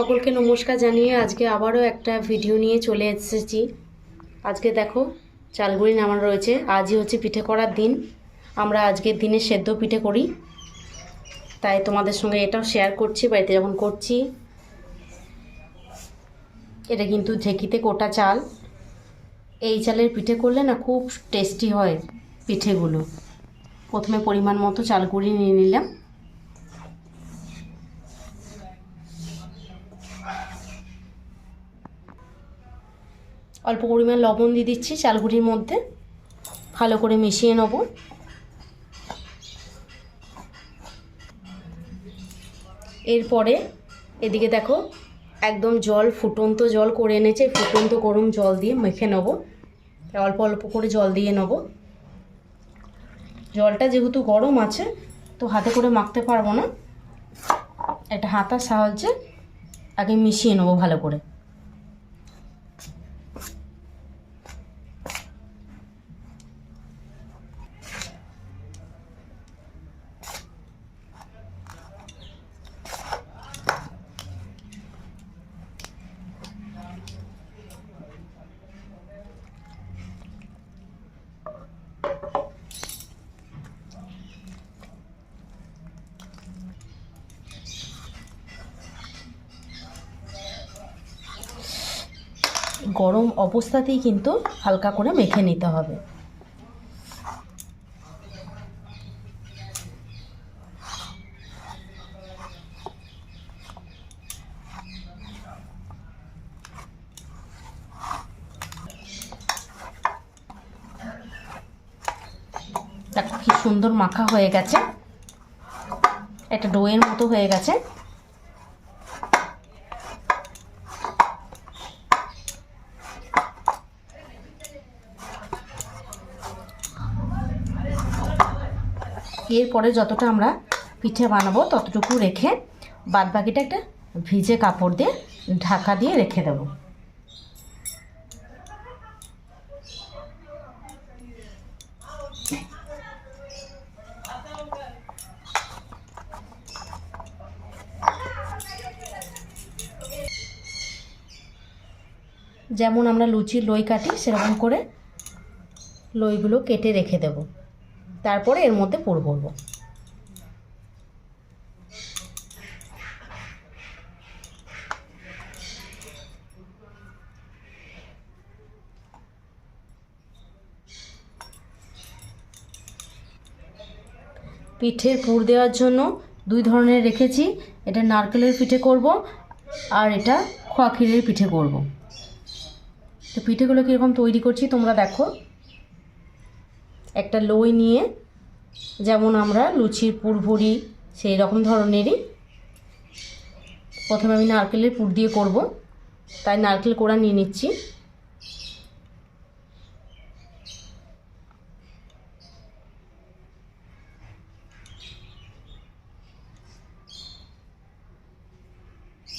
সকলকে নমস্কার জানিয়ে আজকে আবারও একটা ভিডিও নিয়ে চলে এসেছি। আজকে দেখো, চালগুড়ি নামানো রয়েছে। আজই হচ্ছে পিঠে করার দিন। আমরা আজকের দিনে সেদ্ধ পিঠে করি। তাই তোমাদের সঙ্গে এটাও শেয়ার করছি, বাড়িতে যখন করছি। এটা কিন্তু ঢেকিতে কোটা চাল। এই চালের পিঠে করলে না খুব টেস্টি হয় পিঠেগুলো। প্রথমে পরিমাণ মতো চালগুড়ি নিয়ে নিলাম। অল্প পরিমাণ লবণ দিয়ে দিচ্ছি চালগুড়ির মধ্যে। ভালো করে মিশিয়ে নেব। এরপরে এদিকে দেখো, একদম জল, ফুটন্ত জল করে এনেছে। ফুটন্ত গরম জল দিয়ে মেখে নেব। অল্প অল্প করে জল দিয়ে নেব। জলটা যেহেতু গরম আছে, তো হাতে করে মাখতে পারব না। একটা হাতার সাহায্যে আগে মিশিয়ে নেব ভালো করে। গরম অবস্থাতেই কিন্তু হালকা করে মেখে নিতে হবে। কি সুন্দর মাখা হয়ে গেছে। একটা ডোয়ের মতো হয়ে গেছে। এরপরে যতটা আমরা পিঠে বানাবো, ততটুকু রেখে বাদ বাকিটা একটা ভিজে কাপড় দিয়ে ঢাকা দিয়ে রেখে দেবো। যেমন আমরা লুচির লই কাটি, সেরকম করে লইগুলো কেটে রেখে দেব। তারপরে এর মধ্যে পুর ভরবো। পিঠের পুর দেওয়ার জন্য দুই ধরনের রেখেছি। এটা নারকেলের পিঠে করব আর এটা খোয়া ক্ষীরের পিঠে করব। তো পিঠেগুলো কীরকম তৈরি করছি তোমরা দেখো। একটা লই নিয়ে যেমন আমরা লুচির পুর ভরি, সেই রকম ধরনেরই প্রথমে আমি নারকেলের পুর দিয়ে করব। তাই নারকেল কোড়া নিয়ে নিচ্ছি।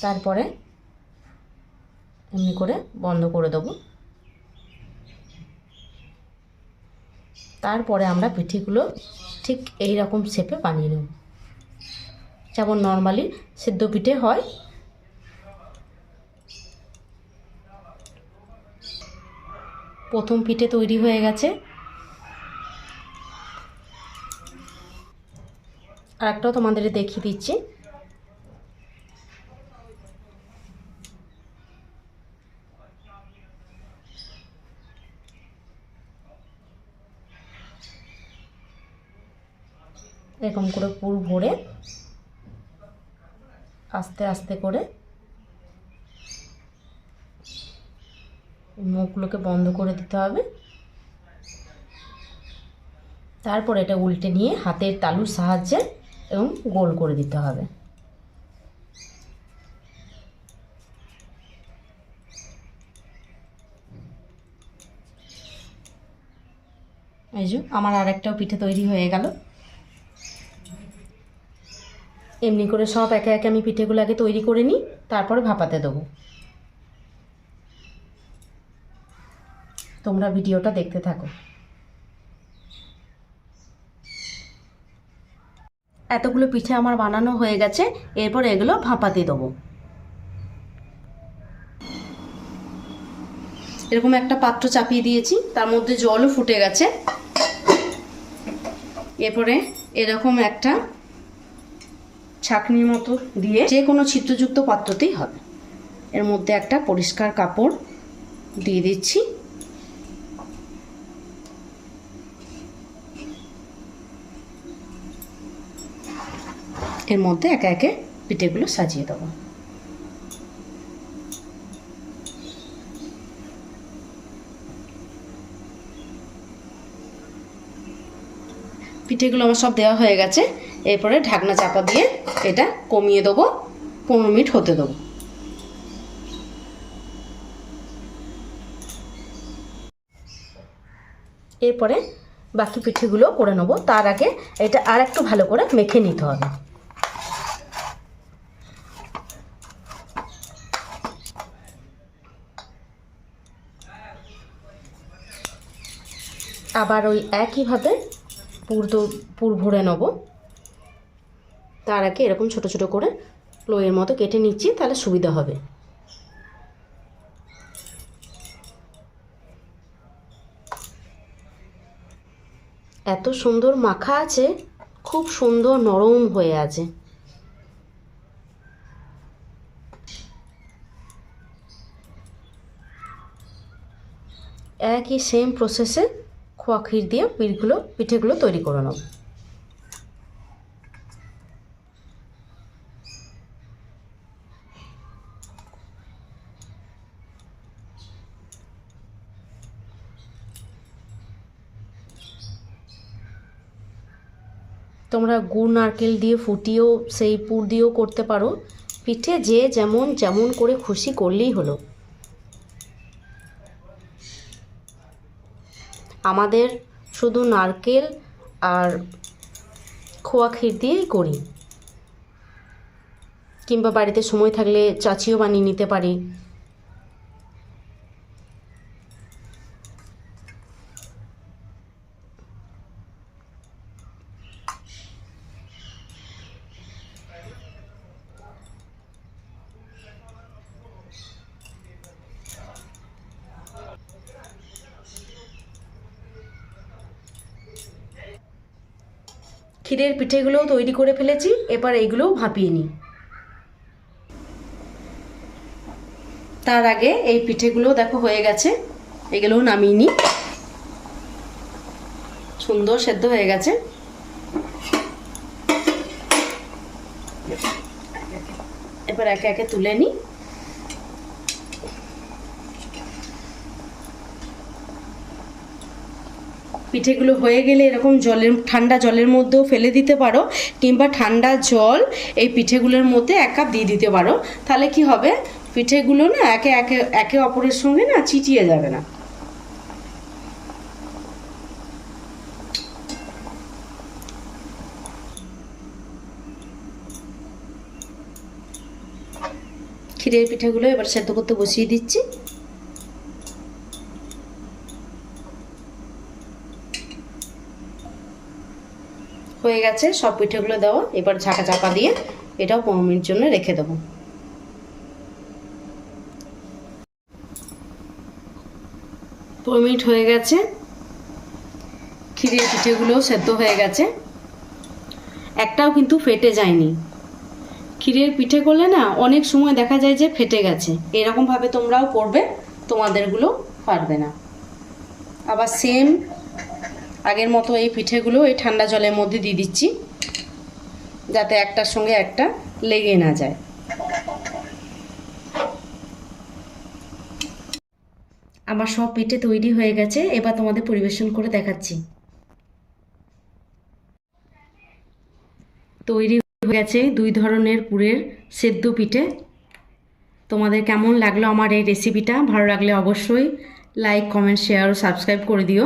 তারপরে এমনি করে বন্ধ করে দেবো। তারপরে আমরা পিঠেগুলো ঠিক এই রকম শেপে বানিয়ে নেব। যেমন নর্মালি সেদ্ধ পিঠে হয়। প্রথম পিঠে তৈরি হয়ে গেছে। আর একটাও তোমাদের দেখিয়ে দিচ্ছি। এরকম করে পুর ভরে আস্তে আস্তে করে মুখগুলোকে বন্ধ করে দিতে হবে। তারপর এটা উল্টে নিয়ে হাতের তালুর সাহায্যে এবং গোল করে দিতে হবে। এই যে আমার আর একটাও পিঠে তৈরি হয়ে গেল। এমনি করে সব একে একে আমি পিঠেগুলো আগে তৈরি করে নিই, তারপরে ভাপাতে দেবো। তোমরা ভিডিওটা দেখতে থাকো। এতগুলো পিঠে আমার বানানো হয়ে গেছে, এরপর এগুলো ভাপাতে দেবো। এরকম একটা পাত্র চাপিয়ে দিয়েছি, তার মধ্যে জলও ফুটে গেছে। এরপরে এরকম একটা ছাকনির মতো দিয়ে যে কোনো ছিদ্রযুক্ত পাত্রতেই হবে। এর মধ্যে একটা পরিষ্কার কাপড় দিয়ে দিচ্ছি। এর মধ্যে একে একে পিঠেগুলো সাজিয়ে দেবো। পিঠেগুলো আমার সব দেওয়া হয়ে গেছে। এরপরে ঢাকনা চাপা দিয়ে এটা কমিয়ে দেবো, পনেরো মিনিট হতে দেবো। এরপরে বাকি পিঠেগুলো করে নেব, তার আগে এটা আর একটু ভালো করে মেখে নিতে হবে। আবার ওই একইভাবে পুর তো পুর ভরে নেব। তার আগে এরকম ছোট ছোট করে লোয়ের মতো কেটে নিচ্ছি, তাহলে সুবিধা হবে। এত সুন্দর মাখা আছে, খুব সুন্দর নরম হয়ে আছে। একই সেম প্রসেসে খোয়া দিয়ে পিঠগুলো পিঠেগুলো তৈরি করে নেব তোমরা গুড়, নারকেল দিয়ে ফুটিয়েও, সেই পুর দিয়েও করতে পারো। পিঠে যে যেমন যেমন করে খুশি করলেই হলো। আমাদের শুধু নারকেল আর খোয়া ক্ষীর দিয়েই করি। কিংবা বাড়িতে সময় থাকলে চাচিও বানিয়ে নিতে পারি। ক্ষীরের পিঠেগুলোও তৈরি করে ফেলেছি, এবার এইগুলোও ভাপিয়ে নিই। তার আগে এই পিঠেগুলো দেখো হয়ে গেছে এগুলোও নামিয়ে নিই। সুন্দর সেদ্ধ হয়ে গেছে। এবার একে একে তুলে নিই। পিঠেগুলো হয়ে গেলে এরকম জলের, ঠান্ডা জলের মধ্যেও ফেলে দিতে পারো, কিংবা ঠান্ডা জল এই পিঠেগুলোর মধ্যে এক কাপ দিয়ে দিতে পারো। তাহলে কি হবে? পিঠেগুলো না একে একে একে অপরের সঙ্গে না চিটিয়ে যাবে না। ক্ষীরের পিঠেগুলো এবার সেদ্ধ করতে বসিয়ে দিচ্ছি। হয়ে গেছে, সব পিঠেগুলো দেওয়া। এবার ঝাঁকা চাপা দিয়ে এটাও পনেরো মিনিট জন্য রেখে দেবো। পনেরো মিনিট হয়ে গেছে। ক্ষীরের পিঠেগুলোও সেদ্ধ হয়ে গেছে। একটাও কিন্তু ফেটে যায়নি। ক্ষীরের পিঠে করলে না অনেক সময় দেখা যায় যে ফেটে গেছে। এরকমভাবে তোমরাও করবে, তোমাদেরগুলো পারবে না। আবার সেম আগের মতো এই পিঠেগুলো এই ঠান্ডা জলের মধ্যে দিয়ে দিচ্ছি, যাতে একটার সঙ্গে একটা লেগে না যায়। আমার সব পিঠে তৈরি হয়ে গেছে, এবার তোমাদের পরিবেশন করে দেখাচ্ছি। তৈরি হয়ে গেছে দুই ধরনের পুরের সেদ্ধ পিঠে। তোমাদের কেমন লাগল আমার এই রেসিপিটা ভালো লাগলে অবশ্যই লাইক কমেন্ট শেয়ার ও সাবস্ক্রাইব করে দিও।